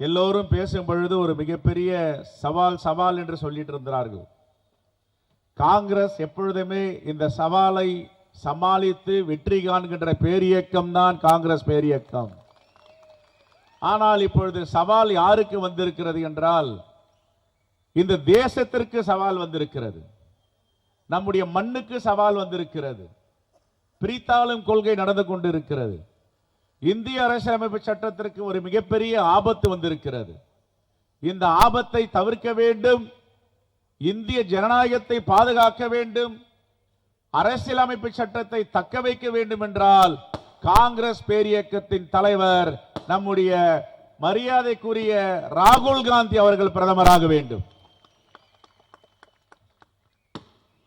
எல்லோரும் பேசும் பொழுது ஒரு மிகப்பெரிய சவால் சவால் என்று சொல்லிட்டு இருந்தார்கள். காங்கிரஸ் எப்பொழுதுமே இந்த சவாலை சமாளித்து வெற்றி காண்கின்ற பேரியக்கம் தான் காங்கிரஸ் பேரியக்கம். ஆனால் இப்பொழுது சவால் யாருக்கு வந்திருக்கிறது என்றால் இந்த தேசத்திற்கு சவால் வந்திருக்கிறது. நம்முடைய மண்ணுக்கு சவால் வந்திருக்கிறது. பிரித்தாளும் கொள்கை நடந்து கொண்டிருக்கிறது. இந்திய அரசியலமைப்பு சட்டத்திற்கு ஒரு மிகப்பெரிய ஆபத்து வந்திருக்கிறது. இந்த ஆபத்தை தவிர்க்க வேண்டும். இந்திய ஜனநாயகத்தை பாதுகாக்க வேண்டும். அரசியலமைப்பு சட்டத்தை தக்க வைக்க வேண்டும் என்றால் காங்கிரஸ் பேரியக்கத்தின் தலைவர் நம்முடைய மரியாதைக்குரிய ராகுல் காந்தி அவர்கள் பிரதமராக வேண்டும்.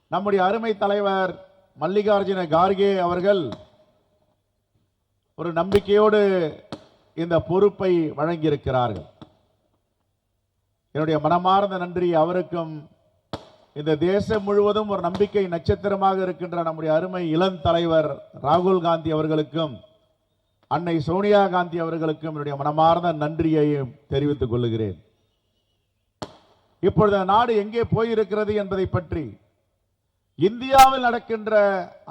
நம்முடைய அருமை தலைவர் மல்லிகார்ஜுன கார்கே அவர்கள் ஒரு நம்பிக்கையோடு இந்த பொறுப்பை வழங்கியிருக்கிறார்கள். என்னுடைய மனமார்ந்த நன்றி அவருக்கும். இந்த தேசம் முழுவதும் ஒரு நம்பிக்கை நட்சத்திரமாக இருக்கின்ற நம்முடைய அருமை இளம் தலைவர் ராகுல் காந்தி அவர்களுக்கும் அன்னை சோனியா காந்தி அவர்களுக்கும் என்னுடைய மனமார்ந்த நன்றியையும் தெரிவித்துக் கொள்கிறேன். இப்பொழுது நாடு எங்கே போயிருக்கிறது என்பதை பற்றி இந்தியாவில் நடக்கின்ற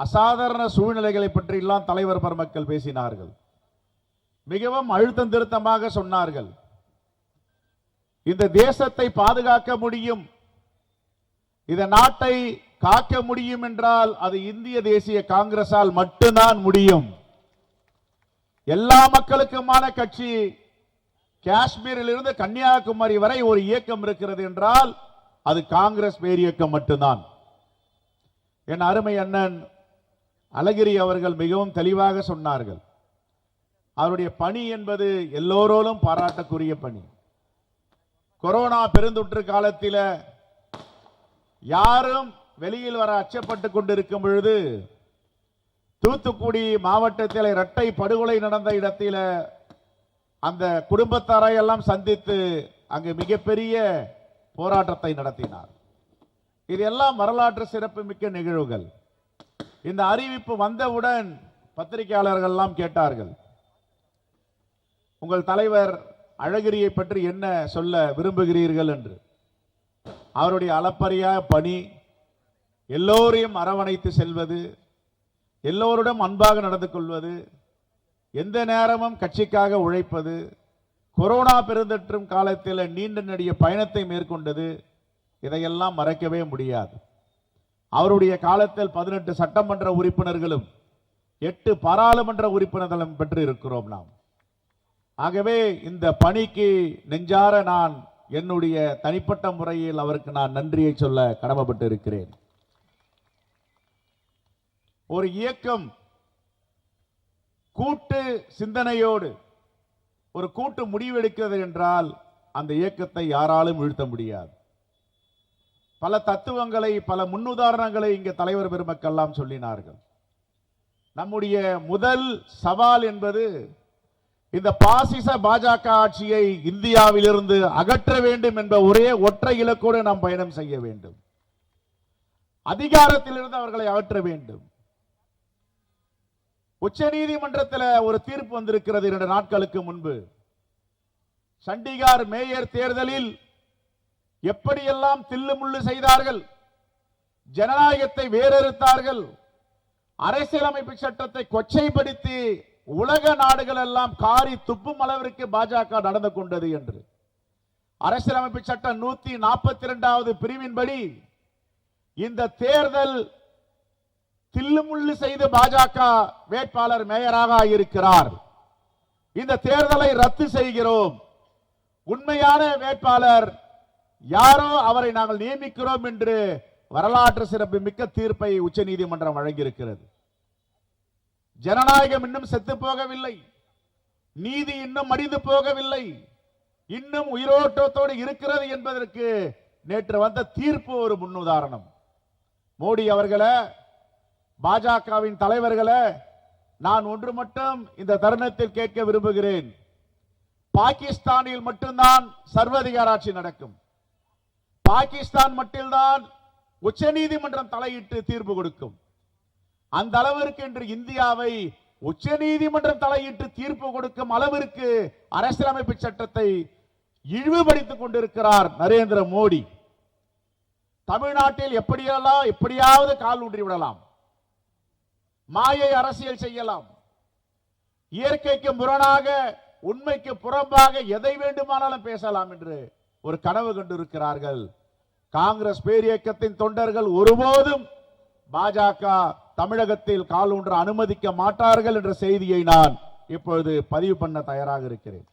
அசாதாரண சூழ்நிலைகளை பற்றியெல்லாம் தலைவர் பெருமக்கள் பேசினார்கள். மிகவும் அழுத்தம் திருத்தமாக சொன்னார்கள். இந்த தேசத்தை பாதுகாக்க முடியும். இந்த நாட்டை காக்க முடியும் என்றால் அது இந்திய தேசிய காங்கிரசால் மட்டும்தான் முடியும். எல்லா மக்களுக்குமான கட்சி காஷ்மீரில் இருந்து கன்னியாகுமரி வரை ஒரு இயக்கம் இருக்கிறது என்றால் அது காங்கிரஸ் பேரியக்கம் மட்டும்தான். என் அருமை அண்ணன் அழகிரி அவர்கள் மிகவும் தெளிவாக சொன்னார்கள். அவருடைய பணி என்பது எல்லோரோடும் பாராட்டக்குரிய பணி. கொரோனா பெருந்தொற்று காலத்தில் யாரும் வெளியில் வர அச்சப்பட்டு கொண்டிருக்கும் பொழுது தூத்துக்குடி மாவட்டத்தில் இரட்டை படுகொலை நடந்த இடத்தில் அந்த குடும்பத்தாரை எல்லாம் சந்தித்து அங்கு மிகப்பெரிய போராட்டத்தை நடத்தினார். இது எல்லாம் வரலாற்று சிறப்புமிக்க நிகழ்வுகள். இந்த அறிவிப்பு வந்தவுடன் பத்திரிகையாளர்கள்லாம் கேட்டார்கள். உங்கள் தலைவர் அழகிரியை பற்றி என்ன சொல்ல விரும்புகிறீர்கள் என்று. அவருடைய அளப்பரிய பணி எல்லோரையும் அரவணைத்து செல்வது எல்லோருடன் அன்பாக நடந்து கொள்வது எந்த நேரமும் கட்சிக்காக உழைப்பது கொரோனா பெருந்தற்றும் காலத்தில் நீண்ட நெடிய பயணத்தை மேற்கொண்டது இதையெல்லாம் மறைக்கவே முடியாது. அவருடைய காலத்தில் பதினெட்டு சட்டமன்ற உறுப்பினர்களும் எட்டு பாராளுமன்ற உறுப்பினர்களும் பெற்று இருக்கிறோம் நாம். ஆகவே இந்த பணிக்கு நெஞ்சார நான் என்னுடைய தனிப்பட்ட முறையில் அவருக்கு நான் நன்றியை சொல்ல கடமைப்பட்டு இருக்கிறேன் ஒரு இயக்கம் கூட்டு சிந்தனையோடு ஒரு கூட்டு முடிவெடுக்கிறது என்றால் அந்த இயக்கத்தை யாராலும் வீழ்த்த முடியாது. பல தத்துவங்களை பல முன்னுதாரணங்களை இங்கே தலைவர் பெருமக்கெல்லாம் சொல்லினார்கள். நம்முடைய முதல் சவால் என்பது இந்த பாசிச பாஜக ஆட்சியை இந்தியாவிலிருந்து அகற்ற வேண்டும் என்ற ஒரே ஒற்றை இலக்கோடு நாம் பயணம் செய்ய வேண்டும். அதிகாரத்திலிருந்து அவர்களை அகற்ற வேண்டும். உச்ச நீதிமன்றத்தில் ஒரு தீர்ப்பு வந்திருக்கிறது இரண்டு நாட்களுக்கு முன்பு. சண்டிகார் மேயர் தேர்தலில் எப்படியெல்லாம் தில்லு முள்ளு செய்தார்கள்? ஜனநாயகத்தை வேறறுத்தார்கள்? அரசியலமைப்பு சட்டத்தை கொச்சைப்படுத்தி உலக நாடுகள் எல்லாம் காரி துப்பும் அளவிற்கு பாஜக நடந்து கொண்டது என்று. அரசியலமைப்பு சட்டம் நூத்தி நாற்பத்தி இரண்டாவது பிரிவின்படி இந்த தேர்தல் தில்லுமுள்ளு செய்து பாஜக வேட்பாளர் மேயராக இருக்கிறார் இந்த தேர்தலை ரத்து செய்கிறோம். உண்மையான வேட்பாளர் யாரோ அவரை நாங்கள் நியமிக்கிறோம் என்று வரலாற்று சிறப்பு மிக்க தீர்ப்பை உச்சநீதிமன்றம் வழங்கியிருக்கிறது. ஜனநாயகம் இன்னும் செத்து போகவில்லை. நீதி இன்னும் மடிந்து போகவில்லை. இன்னும் உயிரோட்டத்தோடு இருக்கிறது என்பதற்கு நேற்று வந்த தீர்ப்பு ஒரு முன்னுதாரணம். மோடி அவர்களை பாஜகவின் தலைவர்களை நான் ஒன்று மட்டும் இந்த தருணத்தில் கேட்க விரும்புகிறேன். பாகிஸ்தானில் மட்டும்தான் சர்வதிகாராட்சி நடக்கும். பாகிஸ்தான் மட்டும்தான் உச்சநீதிமன்றம் தலையிட்டு தீர்ப்பு கொடுக்கும். அந்த அளவிற்கு இன்று இந்தியாவை உச்ச நீதிமன்றம் தலையிட்டு தீர்ப்பு கொடுக்கும் அளவிற்கு அரசியலமைப்பு சட்டத்தை இழிவுபடுத்திக் கொண்டிருக்கிறார் நரேந்திர மோடி. தமிழ்நாட்டில் எப்படியெல்லாம் எப்படியாவது கால் ஊன்றி விடலாம். மாயை அரசியல் செய்யலாம். இயற்கைக்கு முரணாக உண்மைக்கு புறம்பாக எதை வேண்டுமானாலும் பேசலாம் என்று ஒரு கனவு கண்டிருக்கிறார்கள் காங்கிரஸ் பேரியக்கத்தின் தொண்டர்கள் ஒருபோதும் பாஜக தமிழகத்தில் கால் ஒன்று அனுமதிக்க மாட்டார்கள் என்ற செய்தியை நான் இப்பொழுது பதிவு பண்ண தயாராக இருக்கிறேன்.